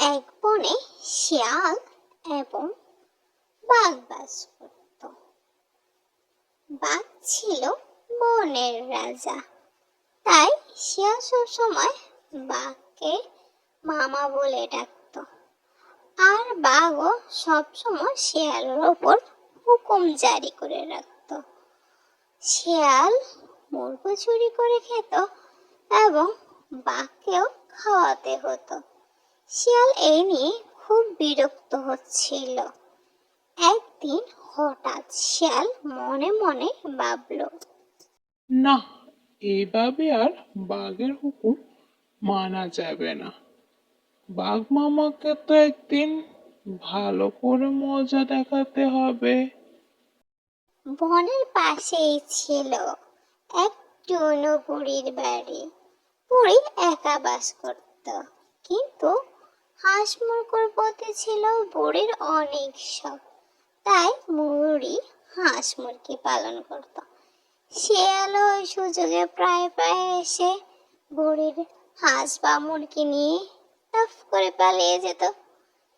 এক বনে শিয়াল এবং বাঘ বাস করত। বাঘ ছিল বনের রাজা। তাই শিয়াল সবসময় বাঘকে মামা বলে ডাকত। আর বাঘও সবসময় শিয়ালের ওপর হুকুম জারি করে রাখত। শিয়াল মুরগ চুরি করে খেত এবং বাঘকেও খাওয়াতে হতো। শিয়াল এই নিয়ে খুব বিরক্ত হচ্ছিল। একদিন হঠাৎ শিয়াল মনে মনে ভাবলো না এভাবে আর বাঘের হুকুম মানা যাবে না। বাঘ মামাকে তো একদিন ভালো করে মজা দেখাতে হবে। বনের পাশেই ছিল এক টুনো বুড়ির বাড়ি। বুড়ি একা বাস করত কিন্তু হাঁস মুরগোর প্রতি ছিল বুড়ির অনেক শখ। তাই বুড়ি হাঁস মুরগি পালন করত। শিয়ালও ওই সুযোগে প্রায় প্রায় এসে বুড়ির হাঁস বা মুরগি নিয়ে টফ করে পালিয়ে যেত।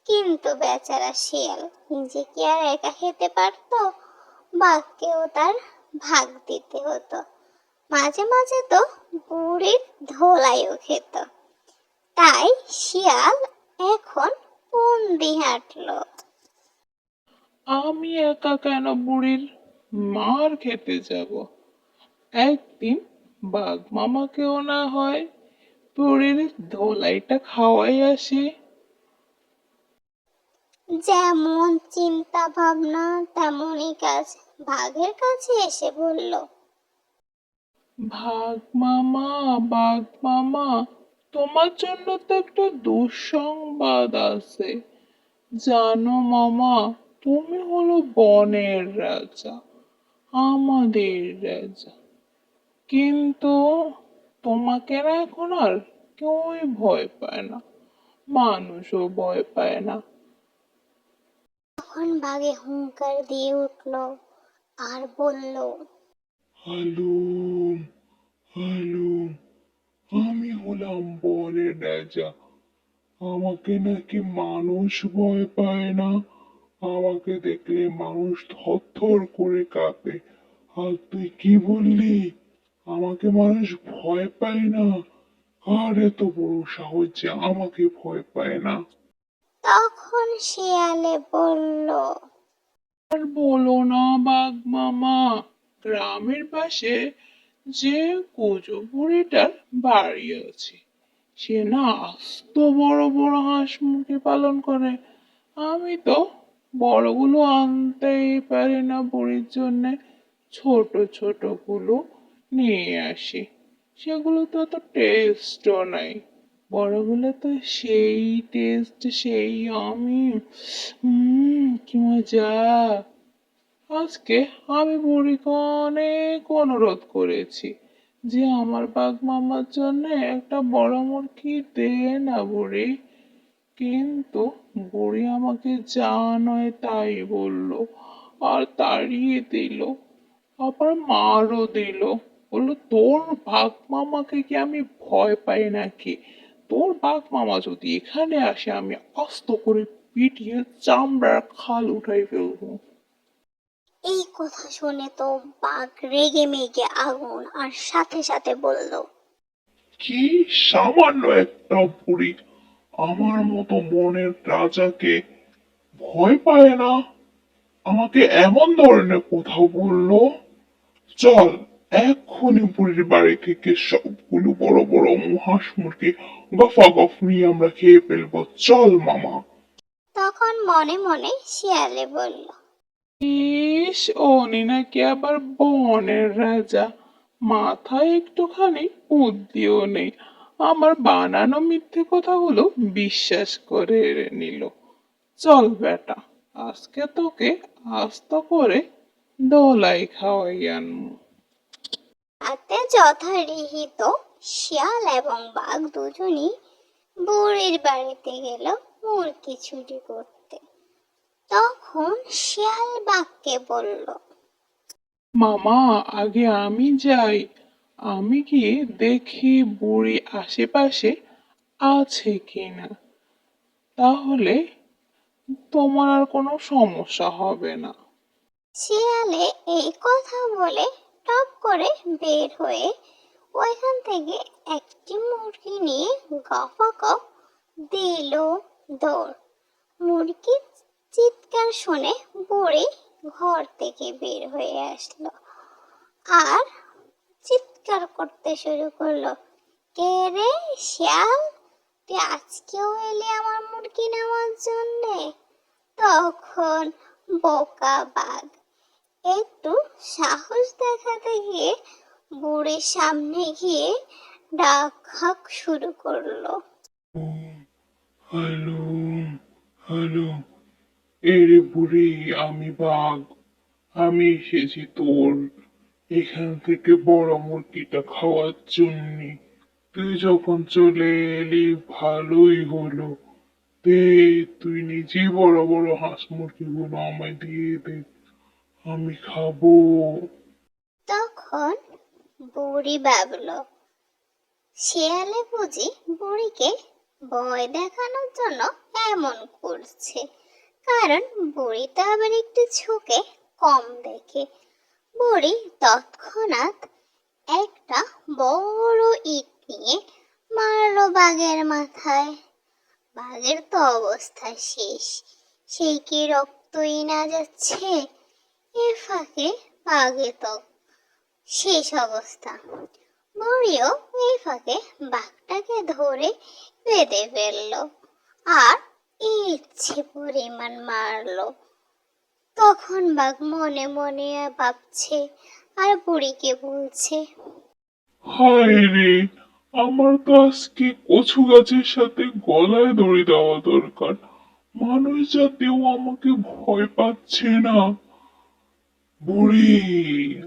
কিন্তু বেচারা শিয়াল নিজে কি আর একা খেতে পারতো? বাঘকেও তার ভাগ দিতে হতো। মাঝে মাঝে তো বুড়ির ধোলাইও খেত। তাই শিয়াল এখন বন্দি হাঁটলো আমি একা কেন বুড়ির মার খেতে যাব? একদিন বাঘ মামাকেও না হয় বুড়ির ধোলাইটা খাওয়াই আসি। যেমন চিন্তা ভাবনা তেমনই কাজ। বাঘের কাছে এসে বলল ভাগ মামা বাঘ মামা তোমার জন্য তো একটা দুঃসংবাদ আছে। জানো মামা তুমি হলো বনের রাজা আমাদের রাজা। কিন্তু তোমাকে না এখন আর কেউই ভয় পায় না মানুষও ভয় পায় না। তখন বাঘে হুঙ্কার দিয়ে উঠল আর বলল হ্যালো হ্যালো আমি হলাম বনের রাজা আমাকে নাকি মানুষ ভয় পায় না? আমাকে দেখলে মানুষ থরথর করে কাঁপে। আর তুই কি বললি? আমাকে মানুষ ভয় পায় না? আর এত বড় সাহস যে আমাকে ভয় পায় না? তখন শিয়ালে বলল আর বলো না বাঘ মামা গ্রামের পাশে যে কুজো বুড়িটার বাড়ি আছে, সে না আস্ত বড় বড় হাঁস মুরগি পালন করে। আমি তো বড়গুলো আনতেই পারি না বুড়ির জন্য। ছোট ছোটগুলো নিয়ে আসি। সেগুলো তো অত টেস্টও নাই। বড়গুলো তো সেই টেস্ট সেই আমি। কি মজা। আজকে আমি বুড়িকে অনেক অনুরোধ করেছি যে আমার বাঘ মামার জন্য একটা বড় মুরগি দে না বুড়ি। কিন্তু বুড়ি আমাকে যা নয় তাই বলল আর তাড়িয়ে দিল, আবার মারও দিল। বলল, তোর বাঘ মামাকে কি আমি ভয় পাই নাকি? তোর বাঘ মামা যদি এখানে আসে, আমি আস্ত করে পিটিয়ে চামড়ার খাল উঠাই ফেলব। এই কথা শুনে তো বাঘ রেগে মেগে আগুন আর সাথে সাথে বলল কি সামান্য একটা বুড়ি আমার মতো মনের রাজাকে ভয় পায় না? আমাকে এমন ধরনের কথা বলল? চল এক্ষুনি বুড়ির বাড়ি থেকে সবগুলো বড় বড় হাঁস মুরগি গফা গফ নিয়ে আমরা খেয়ে ফেলব। চল মামা। তখন মনে মনে শিয়ালে বলল ইস উনি নাকি আবার বনের রাজা। মাথায় একটুখানি বুদ্ধিও নেই। আমার বানানো মিথ্যে কথাগুলো বিশ্বাস করে নিল। চল বেটা, আজকে তোকে আস্ত করে দোলাই খাওয়াই আনব তাতে যথারীহিত শিয়াল এবং বাঘ দুজনই বুড়ির বাড়িতে গেল মুরগি চুরি করতে। তখন শিয়াল বাঘকে বলল মামা আগে আমি যাই। আমি গিয়ে দেখি বুড়ি আশেপাশে আছে কিনা? তাহলে তোমার আর কোনো সমস্যা হবে না। শিয়ালে এই কথা বলে টপ করে বের হয়ে ওইখান থেকে একটি মুরগি নিয়ে গফাগপ দিল দৌড়। মুরগির চিৎকার শুনে বুড়ি ঘর থেকে বের হয়ে আসলো। আর চিৎকার করতে শুরু করল, কে রে শিয়াল? তুই আজকেও এলি আমার মুরগি নেওয়ার জন্যে? তখন বোকা বাঘ একটু সাহস দেখাতে গিয়ে বুড়ির সামনে গিয়ে ডাক হাক শুরু করল। Hello hello. এরে বুড়ি আমি বাঘ। আমি এসেছি তোর এখান থেকে বড় মুরগিটা খাওয়ার জন্যে। তুই যখন চলে এলি, ভালোই হলো। দে, তুই নিজে বড় বড় হাঁস মুরগিগুলো আমায় দিয়ে দে। আমি খাব। তখন বুড়ি ভাবলো, শিয়ালে বুঝি বুড়িকে ভয় দেখানোর জন্য এমন করছে। কারণ বুড়ি তো আবার একটু ঝুঁকে কম দেখে। বুড়ি তৎক্ষণাৎ একটা বড় ইট নিয়ে মারলো বাঘের মাথায়। বাঘের তো অবস্থা শেষ। সেই কি রক্তই না যাচ্ছে? এ ফাঁকে বাঘে তো শেষ অবস্থা। বুড়িও এই ফাঁকে বাঘটাকে ধরে বেঁধে ফেলল। আর ইচ্ছে পরিমাণ মারলো। তখন বাঘ মনে মনে ভাবছে, আর বুড়িকে বলছে, হায় রে, আমার তো কচু গাছের সাথে গলায় দড়ি দেওয়া দরকার? মানুষ জাতীয় আমাকে ভয় পাচ্ছে না। বুড়ি,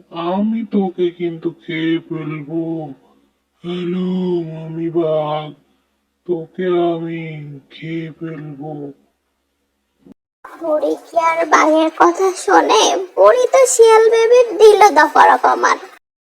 আমি তোকে কিন্তু খেয়ে ফেলব। হ্যালো আমি বাঘ। তোকে আমি খেয়ে ফেলব। বুড়ি কি আর বাঘের কথা শোনে? বুড়ি তো শিয়াল বেবির দিল দফা রকমার